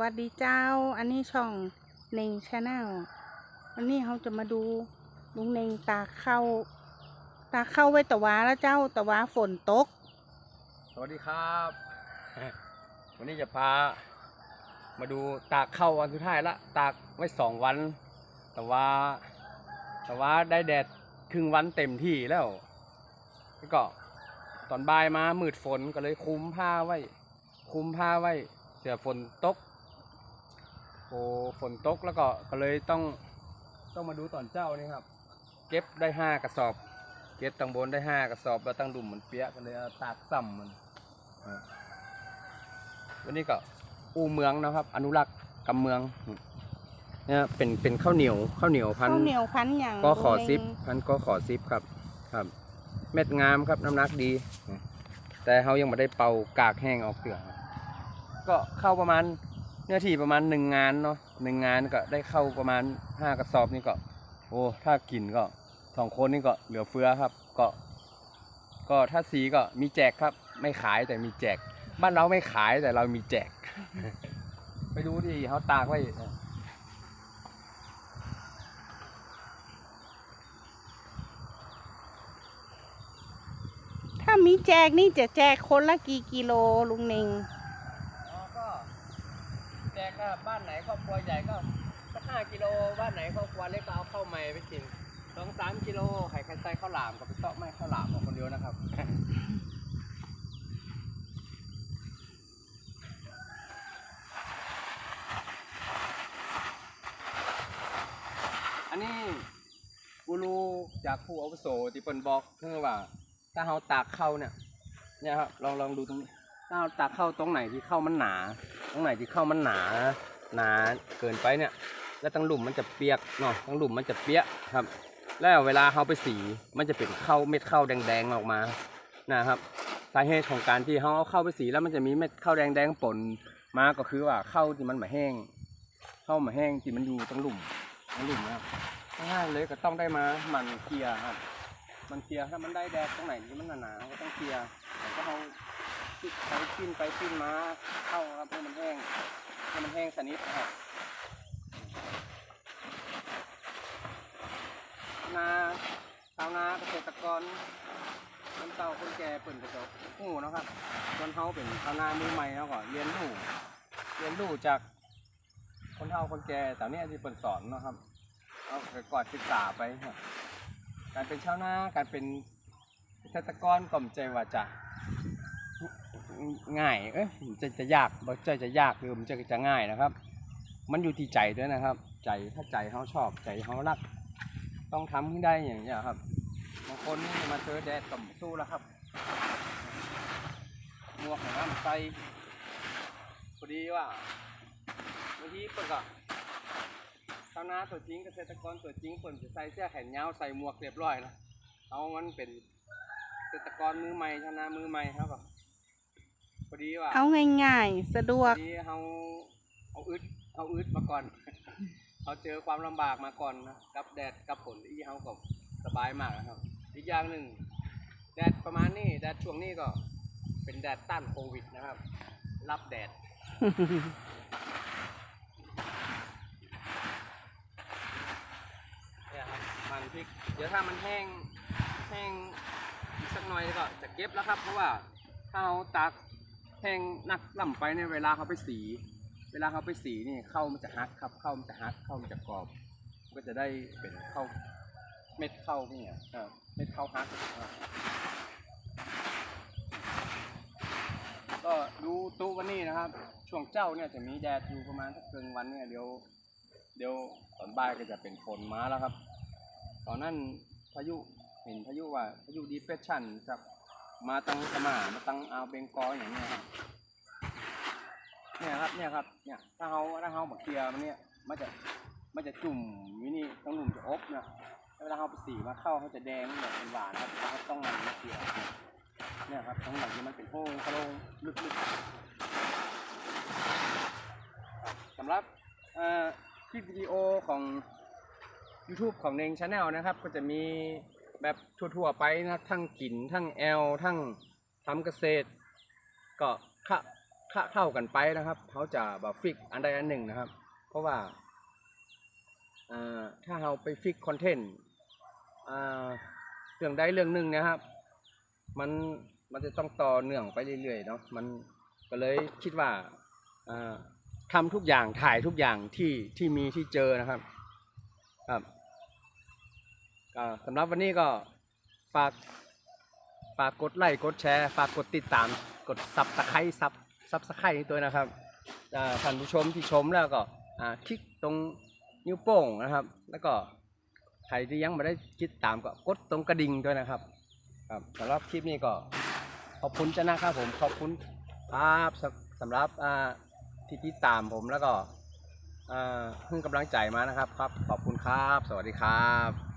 วัสดีเจ้า อันนี้ช่องเน่งชาแนลวันนี้เขาจะมาดูลุงเน่งตาเข้า ตาเข้าไว้ตะวาแล้วเจ้าตะวาฝนตก สวัสดีครับ วันนี้จะพา มาดูตากเข้าวันสุดท้ายละ ตากไว้สองวัน แต่ว่าแต่ว่าได้แดดครึ่งวันเต็มที่แล้วแล้วก็ตอนบ่ายมามืดฝนก็เลยคุมผ้าไว้ คุมผ้าไว้เสียฝนตก โอ้ฝนตกแล้วก็ก็เลยต้องต้องมาดูตอนเจ้านี่ครับ เก็บได้ห้ากระสอบ เก็บตังบนได้ห้ากระสอบแล้วตั้งดุ่มมันเปียกกันเลยเอาตากซ้ำมันอ่าวันนี้ก็อูเมืองนะครับ อนุรักษ์กำเมืองเนี่ยเป็นเป็นข้าวเหนียวข้าวเหนียวพันข้าวเหนียวพันอย่างก็ขอลุงเน่งซิปพันก็ขอซิปครับครับ เม็ดงามครับน้ำหนักดี แต่เขายังไม่ได้เป่ากากแห้งออกเปลือกครับก็เข้าประมาณ เนื้อที่ประมาณหนึ่งงานเนาะหนึ่งงานก็ได้เข้าประมาณห้ากระสอบนี่ก็ โอ้ถ้ากินก็สองคนนี่ก็เหลือเฟือครับ ก็ ก็ถ้าสีก็มีแจกครับ ไม่ขายแต่มีแจก บ้านเราไม่ขายแต่เรามีแจก ไปดูที่เขาตากไว้ถ้ามีแจกนี่จะแจกคนละกี่กิโลลุงเนงอ๋อก็ แจกก็บ้านไหนครอบครัวใหญ่ก็สักห้ากิโลบ้านไหนครอบครัวเล็กก็เอาเข้าวใหม่ไปกินสองสามกิโลไข่ไข่ใส่ข้าวหลามกับไปเซาะไม่ข้าวหลามเอาคนเดียวนะครับ อันนี้กูรู้จากผู้อาวุโสที่เปิ่นบอกคือว่า ถ้าเราตากเข้าเนี่ยเนี่ยครับลองลองดูตรงนี้ ถ้าตากเข้าตรงไหนที่เข้ามันหนา ตรงไหนที่เข้ามันหนา หนาเกินไปเนี่ย แล้วตั้งหลุมมันจะเปียกเนาะตั้งหลุมมันจะเปียกครับ แล้วเวลาเขาไปสีมันจะเป็นเข้าเม็ดเข้าแดงๆออกมานะครับสาเหตุของการที่เขาเอาเข้าไปสีแล้วมันจะมีเม็ดเข้าแดงๆปนมาก็คือว่าเข้าที่มันมาแห้งเข้ามาแห้งที่มันอยู่ตรงหลุมตรงหลุมนะครับง่ายเลยก็ต้องได้มาหมันเคลียครับ มันเคลียถ้ามันได้แดดตรงไหนที่มันหนาๆก็ต้องเคลียแล้วก็เอา ปิดไปปิ้นไปปิ้นมาเข้าครับให้มันแห้งให้มันแห้งสนิทนะครับนาชาวนาเกษตรกรคนเต่าคนแก่เปิ่นกระจกหูนะครับคนเฮาเป็นชาวนามือใหม่เนาะก็เรียนรู้เรียนรู้จากคนเฒ่าคนแก่แต่เนี้ยที่เปิ่นสอนเนาะครับเอาไปกอนศึกษาไปครับการเป็นชาวนาการเป็นเกษตรกรก็ไม่ใจว่าจะ ง่าย เอ้ยจะจะยากบ่ใจจะยากหรือมันจะจะง่ายนะครับ มันอยู่ที่ใจด้วยนะครับ ใจถ้าใจเขาชอบใจเขารัก ต้องทำให้ได้อย่างเงี้ยครับบางคนนี่มาเจอแดดกับสู้แล้วครับหมวกของน้ำใส่พอดีว่าบางทีเปิดก็ชาวนาตัวจริงเกษตรกรตัวจริงเปิดจะใส่เสื้อแขนยาวใส่หมวกเรียบร้อยแล้วเอามันเป็นเกษตรกรมือใหม่ชาวนามือใหม่ครับ พอดีว่าเอาง่ายๆ สะดวพก อดีเขาเอาอึดเอาอึดมาก่อน เขาเจอความลำบากมาก่อนนะกับแดดกับฝนที่เขาก็สบายมากนะครับ อีกอย่างหนึ่งแดดประมาณนี้แดดช่วงนี้ก็เป็นแดดต้านโควิดนะครับ รับแดด เนี่ยครับมันพริกเดี๋ยวถ้ามันแห้งแห้งอีกสักหน่อยก็จะเก็บแล้วครับ เพราะว่าถ้าเราตาก แห้งนักล่ำไปเนี่ยเวลาเขาไปสี เวลาเขาไปสีนี่เข้ามันจะฮักครับ เข้ามันจะฮักเข้ามันจะกรอบ ก็จะได้เป็นเข้าเม็ดเข้าเนี่ยเม็ดเข้าฮักก็ดูตู้วันนี้นะครับ ช่วงเจ้าเนี่ยจะมีแดดอยู่ประมาณสักเกินวันเนี่ยเดี๋ยวเดี๋ยวตอนบ่ายก็จะเป็นฝนมาแล้วครับ ตอนนั้นพายุเห็นพายุว่าพายุดีเฟชชั่นจะ มาตั้งสมามาตั้งอาเบงกอลอย่างเนี้ยครับเนี่ยครับเนี่ยครับเนี่ยถ้าเขาถ้าเขาบักเคียร์มันเนี่ยมันจะมันจะจุ่มวินี่ต้องหนุ่มจะอบนี่ยแล้วเวลาเขาไปสีมาเข้าเขาจะแดงเนี่ยเป็นหวานครับเขาต้องมันมาเคียร์เนี่ยครับทั้งหมดที่มันเป็นโพรงโพรงลึกๆสำหรับเอ่อคลิปวิดีโอของ YouTube ของเนงชาแนลนะครับ ก็จะมี แบบทั่วๆไปนะทั้งกินทั้งแอลทั้งทำเกษตร ก็คค่าเท่ากันไปนะครับเขาจะแบบฟิกอันใดอันหนึ่งนะครับ เพราะว่าอ่าถ้าเราไปฟิกคอนเทนต์อ่าเรื่องใดเรื่องหนึ่งนะครับ มันมันจะต้องต่อเนื่องไปเรื่อยๆเนาะมันก็เลยคิดว่าอ่าทำทุกอย่างถ่ายทุกอย่างที่ที่มีที่เจอนะครับครับ ก็สำหรับวันนี้ก็ฝากฝากกดไลค์กดแชร์ฝากกดติดตามกดซับสไครต์ซับซับสไครต์ตัวนะครับท่านผู้ชมที่ชมแล้วก็คลิกตรงนิ้วโป้งนะครับ แล้วก็ใครที่ยังไม่ได้ติดตามก็กดตรงกระดิ่งด้วยนะครับครับสำหรับคลิปนี้ก็ขอบคุณเจ้านะครับผมขอบคุณครับสำหรับที่ติดตามผมแล้วก็เพิ่งกำลังใจมานะครับครับ ขอบคุณครับ สวัสดีครับ